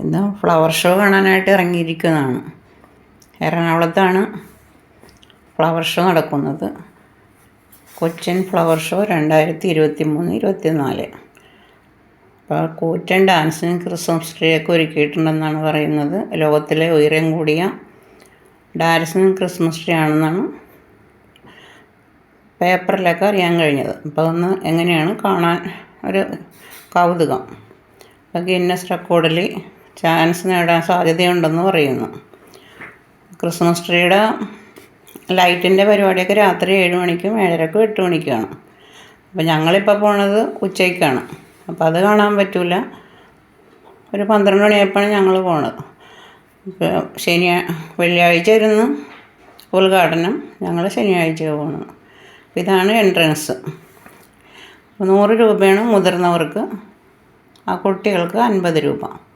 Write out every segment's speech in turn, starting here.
ഇന്ന് flower show കാണാനായിട്ട് ഇറങ്ങിയിരിക്കുന്നതാണ്. എറണാകുളത്താണ് ഫ്ലവർ ഷോ നടക്കുന്നത്. കൊച്ചിൻ ഫ്ലവർ ഷോ രണ്ടായിരത്തി ഇരുപത്തി മൂന്ന് ഇരുപത്തി നാല് അപ്പോൾ കൂറ്റൻ ഡാൻസിനും ക്രിസ്മസ് ഒരുക്കിയിട്ടുണ്ടെന്നാണ് പറയുന്നത്. ലോകത്തിലെ ഉയരം കൂടിയ ഡാൻസിനും ക്രിസ്മസ് ട്രീ ആണെന്നാണ് പേപ്പറിലൊക്കെ അറിയാൻ കഴിഞ്ഞത്. അപ്പോൾ അതൊന്ന് എങ്ങനെയാണ് കാണാൻ ഒരു കൗതുകം. അപ്പോൾ ഗിന്നസ് റെക്കോർഡിൽ ചാൻസ് നേടാൻ സാധ്യതയുണ്ടെന്ന് പറയുന്നു. ക്രിസ്മസ് ട്രീയുടെ ലൈറ്റിന്റെ പരിപാടിയൊക്കെ രാത്രി ഏഴ് മണിക്കും ഏഴരക്കും എട്ട് മണിക്കുമാണ് അപ്പോൾ ഞങ്ങളിപ്പോൾ പോണത് ഉച്ചയ്ക്കാണ്. അപ്പോൾ അത് കാണാൻ പറ്റില്ല ഒരു പന്ത്രണ്ട് മണിയായപ്പോഴാണ് ഞങ്ങൾ പോണത്. ശനിയാ വെള്ളിയാഴ്ച ഇരുന്ന് ഉദ്ഘാടനം. ഞങ്ങൾ ശനിയാഴ്ച പോകണം അപ്പോൾ ഇതാണ് എൻട്രൻസ്. നൂറ് രൂപയാണ് മുതിർന്നവർക്ക് ആ കുട്ടികൾക്ക് അൻപത് രൂപ.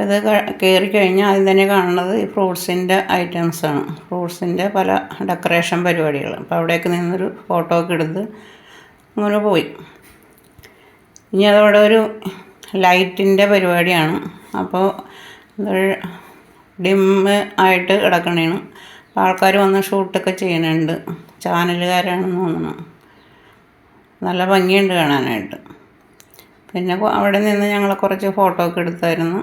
അപ്പോൾ ഇത് കയറി കഴിഞ്ഞാൽ ആദ്യം തന്നെ കാണുന്നത് ഈ ഫ്രൂട്ട്സിന്റെ ഐറ്റംസാണ് ഫ്രൂട്ട്സിന്റെ പല ഡെക്കറേഷൻ പരിപാടികൾ അപ്പോൾ അവിടേക്ക് നിന്നൊരു ഫോട്ടോ ഒക്കെ എടുത്ത് അങ്ങനെ പോയി. ഇനി അതവിടെ ഒരു ലൈറ്റിന്റെ പരിപാടിയാണ്. അപ്പോൾ ഡിമ്മ് ആയിട്ട് കിടക്കണേണ്. ആൾക്കാർ വന്ന് ഷൂട്ടൊക്കെ ചെയ്യുന്നുണ്ട്. ചാനലുകാരാണെന്ന് തോന്നുന്നു നല്ല ഭംഗിയുണ്ട് കാണാനായിട്ട്. പിന്നെ അവിടെ നിന്ന് ഞങ്ങൾ കുറച്ച് ഫോട്ടോ ഒക്കെ എടുത്തായിരുന്നു.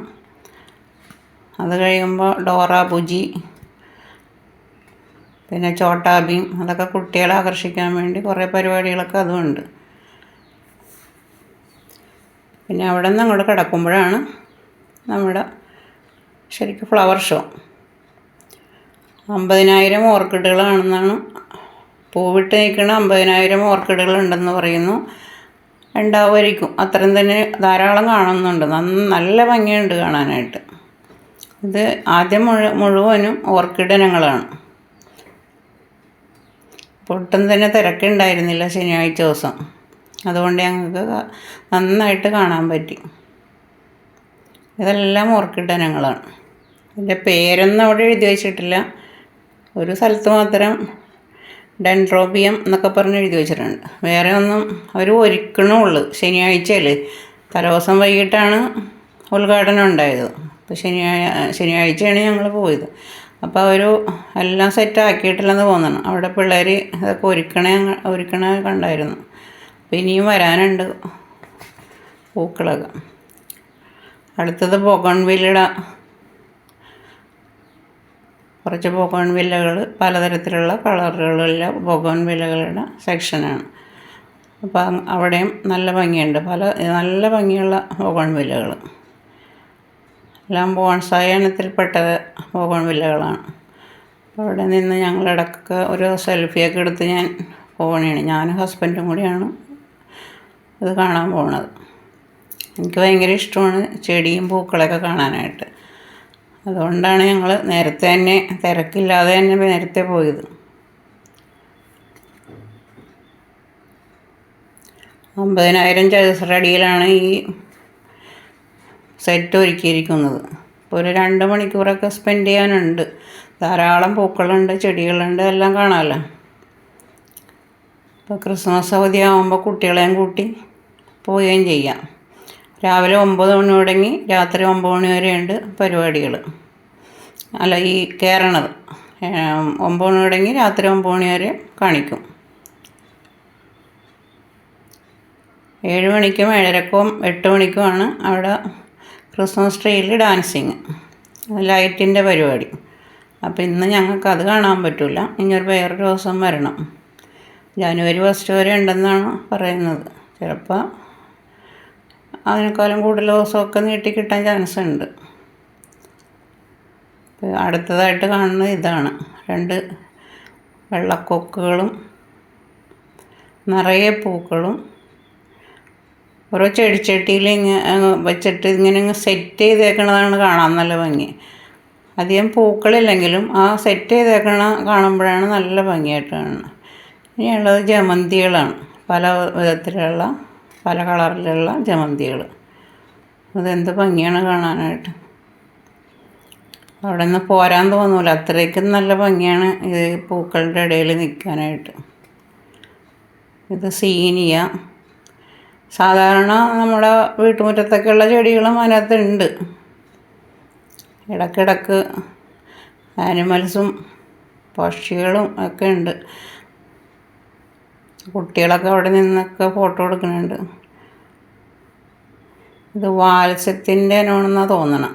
അത് കഴിയുമ്പോൾ ഡോറ ബുജി പിന്നെ ചോട്ടാബീം അതൊക്കെ കുട്ടികളെ ആകർഷിക്കാൻ വേണ്ടി കുറേ പരിപാടികളൊക്കെ അതുമുണ്ട്. പിന്നെ അവിടെ നിന്ന് അങ്ങോട്ട് കിടക്കുമ്പോഴാണ് നമ്മുടെ ശരിക്കും ഫ്ലവർ ഷോ. അമ്പതിനായിരം ഓർക്കിഡുകളാണെന്നാണ് പൂവിട്ട് നിൽക്കുന്ന അമ്പതിനായിരം ഓർക്കിഡുകൾ ഉണ്ടെന്ന് പറയുന്നു. ഉണ്ടാവുമായിരിക്കും അത്രയും തന്നെ ധാരാളം കാണുന്നുണ്ട്. നല്ല ഭംഗിയുണ്ട് കാണാനായിട്ട്. ഇത് ആദ്യം മുഴു മുഴുവനും ഓർക്കിഡ് ഇനങ്ങളാണ് ഒട്ടും തന്നെ തിരക്കുണ്ടായിരുന്നില്ല ശനിയാഴ്ച ദിവസം. അതുകൊണ്ട് ഞങ്ങൾക്ക് നന്നായിട്ട് കാണാൻ പറ്റി. ഇതെല്ലാം ഓർക്കിഡ് ഇനങ്ങളാണ് ഇതിന്റെ പേരൊന്നും അവിടെ എഴുതി വെച്ചിട്ടില്ല. ഒരു സ്ഥലത്ത് മാത്രം ഡെൻഡ്രോബിയം എന്നൊക്കെ പറഞ്ഞ് എഴുതി വെച്ചിട്ടുണ്ട്. വേറെ ഒന്നും അവർ ഒരുക്കണുള്ളൂ ശനിയാഴ്ചയിൽ തലേദിവസം വൈകിട്ടാണ് ഉദ്ഘാടനം ഉണ്ടായത്. അപ്പോൾ ശനിയാഴ്ച ശനിയാഴ്ചയാണ് ഞങ്ങൾ പോയത്. അപ്പോൾ അവർ എല്ലാം സെറ്റ് ആക്കിയിട്ടില്ലെന്ന് തോന്നണം. അവിടെ പിള്ളേർ അതൊക്കെ ഒരുക്കണേ ഒരുക്കണേ കണ്ടായിരുന്നു. അപ്പോൾ ഇനിയും വരാനുണ്ട് പൂക്കളൊക്കെ. അടുത്തത് ബൊഗൺവില്ലയുടെ കുറച്ച് ബൊഗോൺ വില്ലകൾ പലതരത്തിലുള്ള കളറുകളുള്ള ബൊഗോൺ വില്ലകളുടെ സെക്ഷനാണ് അപ്പം അവിടെയും നല്ല ഭംഗിയുണ്ട്. പല നല്ല ഭംഗിയുള്ള ബൊഗോൺ വില്ലകൾ എല്ലാം ബോൺസായ ഇനത്തിൽപ്പെട്ട ബൊഗോൺ വില്ലകളാണ്. അപ്പോൾ അവിടെ നിന്ന് ഞങ്ങൾ ഇടയ്ക്ക് ഒരു സെൽഫിയൊക്കെ എടുത്ത് ഞാൻ പോകണേണ് ഞാനും ഹസ്ബൻഡും കൂടിയാണ് ഇത് കാണാൻ പോണത് എനിക്ക് ഭയങ്കര ഇഷ്ടമാണ് ചെടിയും പൂക്കളൊക്കെ കാണാനായിട്ട്. അതുകൊണ്ടാണ് ഞങ്ങൾ നേരത്തെ തന്നെ തിരക്കില്ലാതെ തന്നെ നേരത്തെ പോയത്. അമ്പതിനായിരം ചതുസറടിയിലാണ് ഈ സെറ്റ് ഒരുക്കിയിരിക്കുന്നത്. ഇപ്പോൾ ഒരു രണ്ട് മണിക്കൂറൊക്കെ സ്പെൻഡ് ചെയ്യാനുണ്ട്. ധാരാളം പൂക്കളുണ്ട് ചെടികളുണ്ട് എല്ലാം കാണാമല്ലോ ഇപ്പോൾ ക്രിസ്മസ് അവധി ആകുമ്പോൾ കുട്ടികളെയും കൂട്ടി പോവുകയും ചെയ്യാം. രാവിലെ ഒമ്പത് മണി തുടങ്ങി രാത്രി ഒമ്പത് മണി വരെയുണ്ട് പരിപാടികൾ. അല്ല ഈ കയറണത് ഒമ്പത് മണി തുടങ്ങി രാത്രി ഒമ്പത് മണി വരെ കാണിക്കും. ഏഴ് മണിക്കും ഏഴരക്കും എട്ട് മണിക്കുമാണ് അവിടെ ക്രിസ്മസ് ട്രീയിൽ ഡാൻസിങ്. ലൈറ്റിന്റെ പരിപാടി. അപ്പോൾ ഇന്ന് ഞങ്ങൾക്ക് അത് കാണാൻ പറ്റില്ല ഇനി ഒരു വേറൊരു ദിവസം വരണം. ജനുവരി ഫസ്റ്റ് വരെ ഉണ്ടെന്നാണ് പറയുന്നത്. ചിലപ്പോൾ അതിനേക്കാളും കൂടുതൽ ദിവസമൊക്കെ നീട്ടി കിട്ടാൻ ചാൻസ് ഉണ്ട്. അടുത്തതായിട്ട് കാണുന്നത് ഇതാണ്. രണ്ട് വെള്ളക്കൊക്കുകളും നിറയെ പൂക്കളും ഓരോ ചെടിച്ചട്ടിയിൽ ഇങ്ങനെ വെച്ചിട്ട് ഇങ്ങനെ സെറ്റ് ചെയ്തേക്കണതാണ് കാണാൻ നല്ല ഭംഗി. അധികം പൂക്കളില്ലെങ്കിലും ആ സെറ്റ് ചെയ്തേക്കണ കാണുമ്പോഴാണ് നല്ല ഭംഗിയായിട്ട് കാണുന്നത്. ഇനിയുള്ളത് ജമന്തികളാണ്. പല വിധത്തിലുള്ള പല കളറിലുള്ള ജമന്തികൾ അതെന്ത് ഭംഗിയാണ് കാണാനായിട്ട്. അവിടെ നിന്ന് പോരാൻ തോന്നൂല. അത്രയ്ക്കും നല്ല ഭംഗിയാണ് ഇത് പൂക്കളുടെ ഇടയിൽ നിൽക്കാനായിട്ട്. ഇത് സീനിയ. സാധാരണ നമ്മുടെ വീട്ടുമുറ്റത്തൊക്കെയുള്ള ചെടികളും അതിനകത്തുണ്ട്. ഇടക്കിടക്ക് ആനിമൽസും പക്ഷികളും ഒക്കെ ഉണ്ട് കുട്ടികളൊക്കെ അവിടെ നിന്നൊക്കെ ഫോട്ടോ എടുക്കുന്നുണ്ട്. ഇത് വാത്സ്യത്തിന്റെ ആണെന്നാണ് തോന്നണം.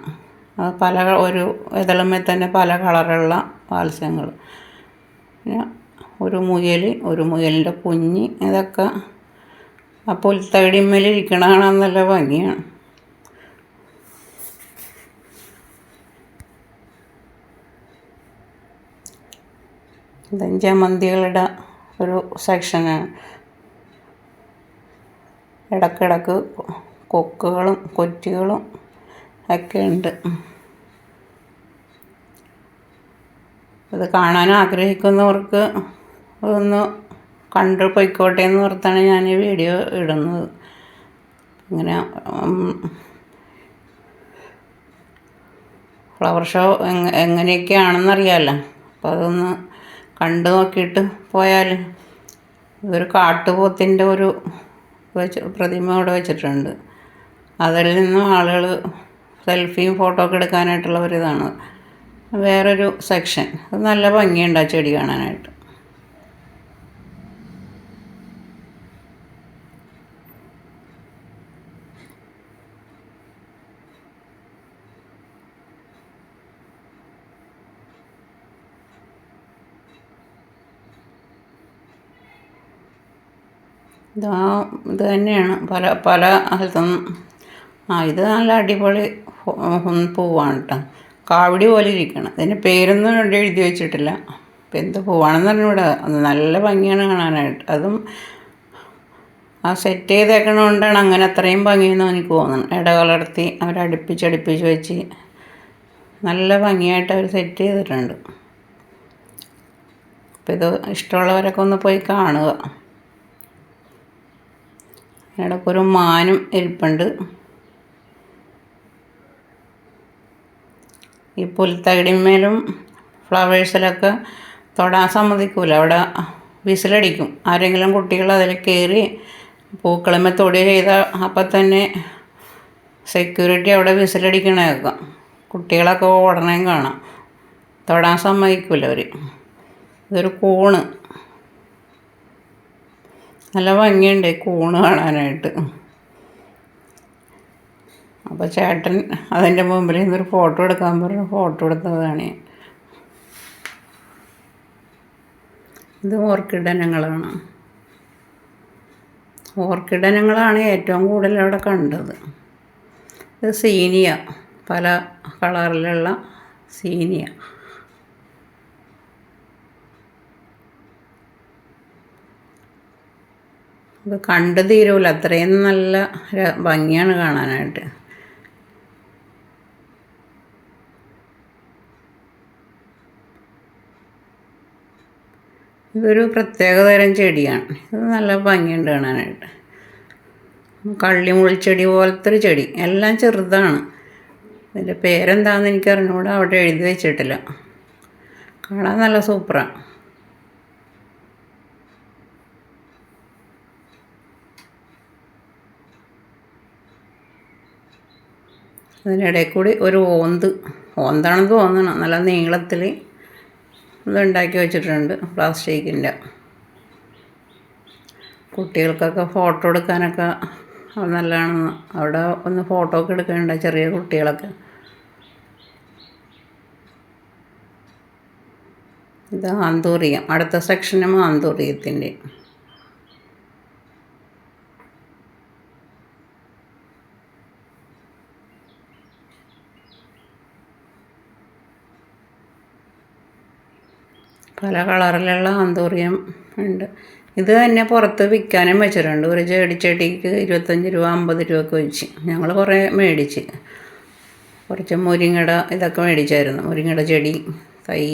അത് പല ഒരു ഇതളുമ്മേ തന്നെ പല കളറുള്ള വാത്സ്യങ്ങൾ. പിന്നെ ഒരു മുയൽ ഒരു മുയലിന്റെ കുഞ്ഞ് ഇതൊക്കെ ആ പുൽത്തകിടിന്മേൽ ഇരിക്കണ കാണാൻ നല്ല ഭംഗിയാണ്. ഇത് ഒരു സെക്ഷനാണ്. ഇടക്കിടക്ക് കൊക്കുകളും കൊറ്റുകളും ഒക്കെ ഉണ്ട്. ഇത് കാണാൻ ആഗ്രഹിക്കുന്നവർക്ക് ഒന്ന് കണ്ടു പോയിക്കോട്ടെ എന്ന് ഓർത്താണ് ഞാൻ ഈ വീഡിയോ ഇടുന്നത്. ഇങ്ങനെ ഫ്ലവർ ഷോ എങ്ങ എങ്ങനെയൊക്കെയാണെന്നറിയാമല്ലോ അപ്പോൾ അതൊന്ന് കണ്ടു നോക്കിയിട്ട് പോയാൽ ഇതൊരു കാട്ടുപോത്തിന്റെ ഒരു വെച്ച് പ്രതിമ അവിടെ വെച്ചിട്ടുണ്ട്. അതിൽ നിന്നും ആളുകൾ സെൽഫിയും ഫോട്ടോ ഒക്കെ എടുക്കാനായിട്ടുള്ള ഒരിതാണ് വേറൊരു സെക്ഷൻ. അത് നല്ല ഭംഗിയുണ്ട് ആ ചെടി കാണാനായിട്ട്. ഇതാ ഇത് തന്നെയാണ്. പല പല അതും ആ ഇത് നല്ല അടിപൊളി പൂവാണ് കേട്ടോ കാവടി പോലെ ഇരിക്കണം. ഇതിന്റെ പേരൊന്നും ഇവിടെ എഴുതി വെച്ചിട്ടില്ല. അപ്പം എന്ത് പൂവാണെന്ന് പറഞ്ഞൂടെ നല്ല ഭംഗിയാണ് കാണാനായിട്ട്. അതും ആ സെറ്റ് ചെയ്തേക്കണോണ്ടാണ് അങ്ങനെ അത്രയും ഭംഗിയെന്ന് എനിക്ക് തോന്നുന്നത് ഇടകലർത്തി അടുപ്പിച്ച് വെച്ച് നല്ല ഭംഗിയായിട്ട് അവർ സെറ്റ് ചെയ്തിട്ടുണ്ട്. അപ്പോൾ ഇത് ഇഷ്ടമുള്ളവരൊക്കെ ഒന്ന് പോയി കാണുക. ഇടയ്ക്കൊരു മാനും ഇരിപ്പുണ്ട്. ഈ പുൽത്തകിടിന്മേലും ഫ്ലവേഴ്സിലൊക്കെ തൊടാൻ സമ്മതിക്കൂല. അവിടെ വിസിലടിക്കും. ആരെങ്കിലും കുട്ടികൾ അതിൽ കയറി പൂക്കളമ്മ തൊടി ചെയ്താൽ അപ്പം തന്നെ സെക്യൂരിറ്റി അവിടെ വിസിലടിക്കണേക്കാം കുട്ടികളൊക്കെ ഓടണേം കാണാം. തൊടാൻ സമ്മതിക്കില്ല അവർ ഇതൊരു കൂണ്. നല്ല ഭംഗിയുണ്ട് കൂണ് കാണാനായിട്ട്. അപ്പോൾ ചേട്ടൻ അതിന്റെ മുമ്പിൽ നിന്നൊരു ഫോട്ടോ എടുക്കാൻ പറഞ്ഞു ഫോട്ടോ എടുത്തതാണ്. ഇത് ഓർക്കിഡനങ്ങളാണ്. ഓർക്കിഡനങ്ങളാണ് ഏറ്റവും കൂടുതൽ അവിടെ കണ്ടത്. ഇത് സീനിയ പല കളറിലുള്ള സീനിയ. ഇത് കണ്ടു തീരൂല. അത്രയും നല്ല ഭംഗിയാണ് കാണാനായിട്ട്. ഇതൊരു പ്രത്യേകതരം ചെടിയാണ്. ഇത് നല്ല ഭംഗിയുണ്ട് കാണാനായിട്ട്. കള്ളിമുൾച്ചെടി പോലത്തെ ഒരു ചെടി. എല്ലാം ചെറുതാണ്. ഇതിന്റെ പേരെന്താണെന്ന് എനിക്കറിഞ്ഞുകൂടെ അവിടെ എഴുതി വെച്ചിട്ടില്ല. കാണാൻ നല്ല സൂപ്പറാണ് അതിനിടയിൽ കൂടി ഒരു ഓന്ത് ഓന്താണെന്ന് തോന്നണം. നല്ല നീളത്തിൽ ഇതുണ്ടാക്കി വെച്ചിട്ടുണ്ട് പ്ലാസ്റ്റിക്കിന്റെ. കുട്ടികൾക്കൊക്കെ ഫോട്ടോ എടുക്കാനൊക്കെ നല്ലതാണെന്ന്. അവിടെ ഒന്ന് ഫോട്ടോ ഒക്കെ എടുക്കുന്നുണ്ട് ചെറിയ കുട്ടികളൊക്കെ. ഇത് ആന്തൂറിയം അടുത്ത സെക്ഷനും ആന്തൂറിയത്തിന്റെ പല കളറിലുള്ള ആന്തൂറിയം ഉണ്ട്. ഇത് തന്നെ പുറത്ത് വിൽക്കാനും വെച്ചിട്ടുണ്ട്. ഒരു ചെടിച്ചെടിക്ക് ഇരുപത്തഞ്ച് രൂപ അമ്പത് രൂപ ഒക്കെ വെച്ച്. ഞങ്ങൾ കുറേ മേടിച്ച്. കുറച്ച് മുരിങ്ങട ഇതൊക്കെ മേടിച്ചായിരുന്നു. മുരിങ്ങട ചെടി തൈ.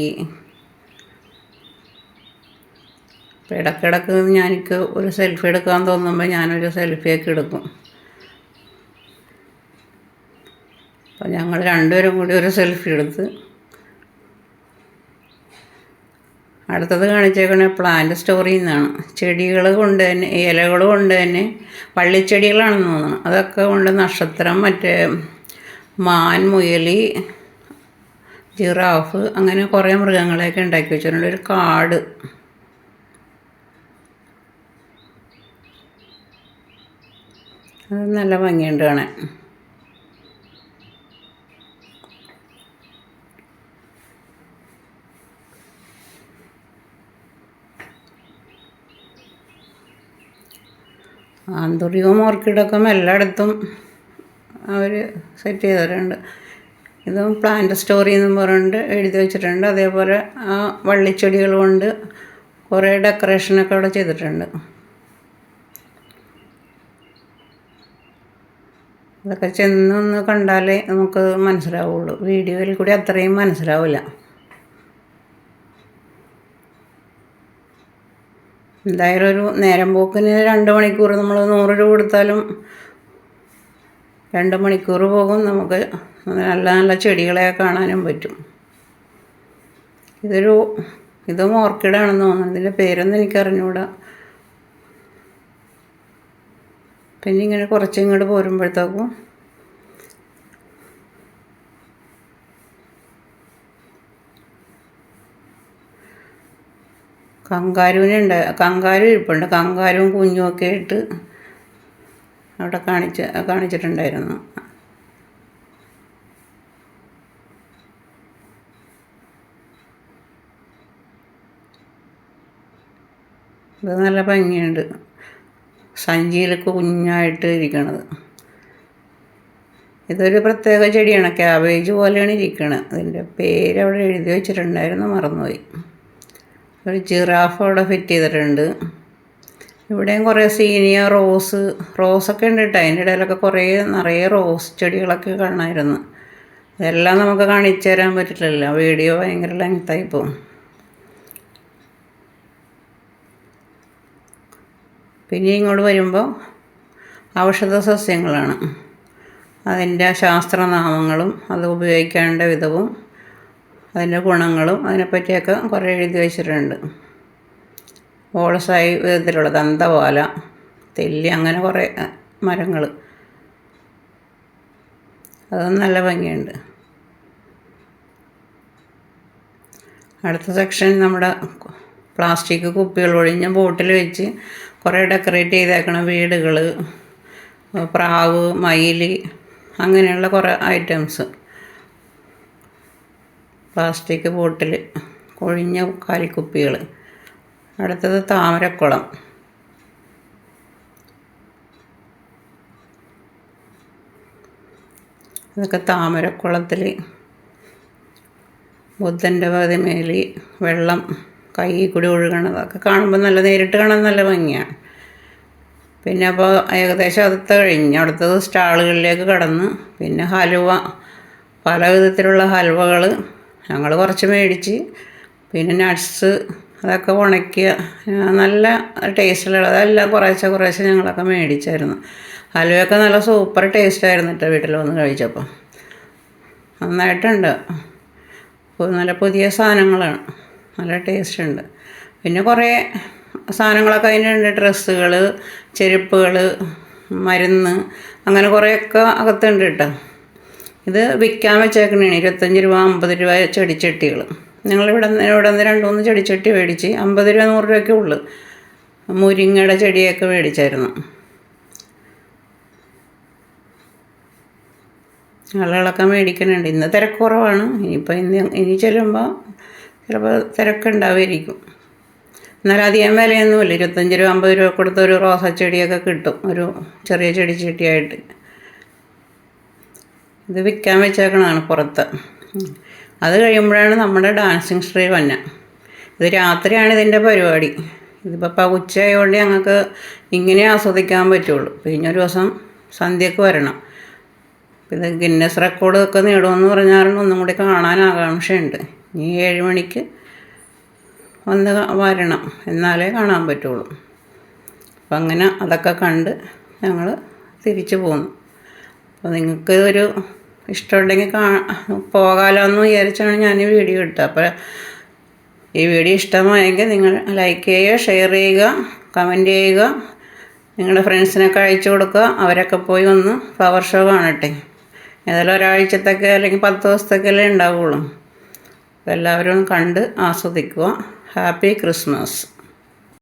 അപ്പോൾ ഇടയ്ക്കിടയ്ക്ക് ഞാനിക്ക് ഒരു സെൽഫി എടുക്കാൻ തോന്നുമ്പോൾ ഞാനൊരു സെൽഫിയൊക്കെ എടുക്കും. അപ്പോൾ ഞങ്ങൾ രണ്ടുപേരും കൂടി ഒരു സെൽഫി എടുത്ത് അടുത്തത് കാണിച്ചേക്കണ പ്ലാന്റ് സ്റ്റോറിൽ നിന്നാണ് ചെടികൾ കൊണ്ട് തന്നെ ഇലകൾ കൊണ്ട് തന്നെ വള്ളിച്ചെടികളാണെന്ന് തോന്നുന്നു അതൊക്കെ കൊണ്ട് നക്ഷത്രം മറ്റേ മാൻ മുയലി ജിറാഫ് അങ്ങനെ കുറേ മൃഗങ്ങളെയൊക്കെ ഉണ്ടാക്കി വെച്ചിട്ടുണ്ട്. ഒരു കാട്. അത് നല്ല ഭംഗിയുണ്ട് കാണാൻ. ആന്തൂറിയവും ഓർക്കിഡൊക്കെ എല്ലായിടത്തും അവർ സെറ്റ് ചെയ്തിട്ടുണ്ട് ഇതും പ്ലാന്റ് സ്റ്റോറി എന്നും പറഞ്ഞിട്ട് എഴുതി വെച്ചിട്ടുണ്ട്. അതേപോലെ ആ വള്ളിച്ചെടികൾ കൊണ്ട് കുറേ ഡെക്കറേഷനൊക്കെ അവിടെ ചെയ്തിട്ടുണ്ട്. അതൊക്കെ ചെന്നൊന്ന് കണ്ടാലേ നമുക്ക് മനസ്സിലാവുള്ളൂ. വീഡിയോയിൽ കൂടി അത്രയും മനസ്സിലാവില്ല. എന്തായാലും ഒരു നേരം പോക്കിന് രണ്ട് മണിക്കൂർ നമ്മൾ നൂറ് രൂപ കൊടുത്താലും രണ്ട് മണിക്കൂർ പോകും നമുക്ക് നല്ല നല്ല ചെടികളെ കാണാനും പറ്റും. ഇതൊരു ഇതും ഓർക്കിഡാണെന്ന് തോന്നുന്നു. ഇതിന്റെ പേരൊന്നും എനിക്കറിഞ്ഞൂടാ. പിന്നെ ഇങ്ങനെ കുറച്ച് ഇങ്ങോട്ട് പോരുമ്പോഴത്തേക്കും കങ്കാരുവിനുണ്ട് കങ്കാരു ഇരിപ്പുണ്ട്. കങ്കാരുവും കുഞ്ഞും ഒക്കെ ആയിട്ട് അവിടെ കാണിച്ച് കാണിച്ചിട്ടുണ്ടായിരുന്നു. ഇത് നല്ല ഭംഗിയുണ്ട്. സഞ്ചിയിലൊക്കെ കുഞ്ഞായിട്ട് ഇരിക്കണത്. ഇതൊരു പ്രത്യേക ചെടിയാണ്. ക്യാബേജ് പോലെയാണ് ഇരിക്കണത്. അതിന്റെ പേര് അവിടെ എഴുതി വെച്ചിട്ടുണ്ടായിരുന്നു. മറന്നുപോയി. ഒരു ജിറാഫ് അവിടെ ഫിറ്റ് ചെയ്തിട്ടുണ്ട്. ഇവിടെയും കുറേ സീനിയ റോസ് റോസൊക്കെ ഉണ്ട് കേട്ടോ അതിന്റെ ഇടയിലൊക്കെ കുറേ നിറയെ റോസ് ചെടികളൊക്കെ കാണാമായിരുന്നു ഇതെല്ലാം നമുക്ക് കാണിച്ചു തരാൻ പറ്റില്ലല്ലോ. വീഡിയോ ഭയങ്കര ലെങ്തായി പോകും. പിന്നെ ഇങ്ങോട്ട് വരുമ്പോൾ ഔഷധ സസ്യങ്ങളാണ്. അതിന്റെ ശാസ്ത്രനാമങ്ങളും അത് ഉപയോഗിക്കേണ്ട വിധവും അതിന്റെ ഗുണങ്ങളും അതിനെപ്പറ്റിയൊക്കെ കുറേ എഴുതി വെച്ചിട്ടുണ്ട്. ഓളസായി വിധത്തിലുള്ള ദന്തവാല തെല്ലി അങ്ങനെ കുറേ മരങ്ങൾ. അതും നല്ല ഭംഗിയുണ്ട്. അടുത്ത സെക്ഷൻ നമ്മുടെ പ്ലാസ്റ്റിക് കുപ്പികൾ ഒഴിഞ്ഞ ബോട്ടിൽ വെച്ച് കുറേ ഡെക്കറേറ്റ് ചെയ്തേക്കണം വീടുകൾ പ്രാവ് മയിൽ അങ്ങനെയുള്ള കുറേ ഐറ്റംസ്. Plastic bottle കൊഴിഞ്ഞ കാലിക്കുപ്പികൾ. അടുത്തത് താമരക്കുളം. അതൊക്കെ താമരക്കുളത്തിൽ. ബുദ്ധന്റെ പ്രതിമയിൽ വെള്ളം കൈ കൂടി ഒഴുകണതൊക്കെ കാണുമ്പോൾ നല്ല നേരിട്ട് കാണാൻ നല്ല ഭംഗിയാണ്. പിന്നെ അപ്പോൾ ഏകദേശം അടുത്ത കഴിഞ്ഞ് അടുത്തത് സ്റ്റാളുകളിലേക്ക് കടന്ന് പിന്നെ ഹലുവ. പല വിധത്തിലുള്ള ഹൽവകൾ ഞങ്ങൾ കുറച്ച് മേടിച്ച് പിന്നെ നട്ട്സ് അതൊക്കെ ഉണക്കിയ നല്ല ടേസ്റ്റിലുള്ള അതെല്ലാം കുറേശ്ശെ കുറേശ്ശെ ഞങ്ങളൊക്കെ മേടിച്ചായിരുന്നു. ഹലുവയൊക്കെ നല്ല സൂപ്പർ ടേസ്റ്റായിരുന്നു കേട്ടോ വീട്ടിൽ വന്ന് കഴിച്ചപ്പോൾ നന്നായിട്ടുണ്ട്. നല്ല പുതിയ സാധനങ്ങളാണ്. നല്ല ടേസ്റ്റ് ഉണ്ട് പിന്നെ കുറേ സാധനങ്ങളൊക്കെ അതിനുണ്ട്. ഡ്രസ്സുകൾ ചെരുപ്പുകൾ മരുന്ന് അങ്ങനെ കുറേയൊക്കെ അകത്തുണ്ട് കേട്ടോ ഇത് വിൽക്കാൻ വെച്ചേക്കണേ ഇരുപത്തഞ്ച് രൂപ അമ്പത് രൂപ ചെടിച്ചട്ടികൾ ഞങ്ങളിവിടെ ഇവിടെ നിന്ന് രണ്ട് മൂന്ന് ചെടിച്ചട്ടി മേടിച്ച് അമ്പത് രൂപ നൂറ് രൂപയൊക്കെ ഉള്ളു. മുരിങ്ങയുടെ ചെടിയൊക്കെ മേടിച്ചായിരുന്നു. ആളുകളൊക്കെ മേടിക്കുന്നുണ്ട് ഇന്ന് തിരക്ക് കുറവാണ് ഇനിയിപ്പോൾ ഇന്ന് ഇനി ചെല്ലുമ്പോൾ ചിലപ്പോൾ തിരക്കുണ്ടാവുമായിരിക്കും എന്നാൽ അധികം വിലയൊന്നുമില്ല. ഇരുപത്തഞ്ച് രൂപ അമ്പത് രൂപ കൊടുത്ത ഒരു റോസാ ചെടിയൊക്കെ കിട്ടും. ഒരു ചെറിയ ചെടി ചെട്ടിയായിട്ട് ഇത് വിൽക്കാൻ വെച്ചേക്കണതാണ് പുറത്ത്. അത് കഴിയുമ്പോഴാണ് നമ്മുടെ ഡാൻസിങ് സ്ട്രീ വന്ന. ഇത് രാത്രിയാണ് ഇതിന്റെ പരിപാടി. ഇതിപ്പോൾ ഉച്ചയായതുകൊണ്ട് ഞങ്ങൾക്ക് ഇങ്ങനെ ആസ്വദിക്കാൻ പറ്റുള്ളൂ. പിന്നെ ഒരു ദിവസം സന്ധ്യക്ക് വരണം. ഇത് ഗിന്നസ് റെക്കോർഡ് ഒക്കെ നേടുമെന്ന് പറഞ്ഞാൽ ഒന്നും കൂടി കാണാൻ ആകാംക്ഷയുണ്ട്. ഇനി ഏഴ് മണിക്ക് വന്ന് വരണം. എന്നാലേ കാണാൻ പറ്റുള്ളൂ. അപ്പം അങ്ങനെ അതൊക്കെ കണ്ട് ഞങ്ങൾ തിരിച്ചു പോന്നു. അപ്പോൾ നിങ്ങൾക്ക് ഒരു ഇഷ്ടമുണ്ടെങ്കിൽ കാ പോകാമല്ലോ എന്ന് വിചാരിച്ചാണ് ഞാൻ ഈ വീഡിയോ ഇട്ടത്. അപ്പോൾ ഈ വീഡിയോ ഇഷ്ടമായെങ്കിൽ നിങ്ങൾ ലൈക്ക് ചെയ്യുക ഷെയർ ചെയ്യുക കമന്റ് ചെയ്യുക. നിങ്ങളുടെ ഫ്രണ്ട്സിനൊക്കെ അയച്ചു കൊടുക്കുക. അവരൊക്കെ പോയി ഒന്ന് ഫ്ലവർ ഷോ കാണട്ടെ. ഏതായാലും ഒരാഴ്ചത്തൊക്കെ അല്ലെങ്കിൽ പത്ത് ദിവസത്തേക്കല്ലേ ഉണ്ടാവുള്ളൂ. എല്ലാവരും കണ്ട് ആസ്വദിക്കുക. Happy Christmas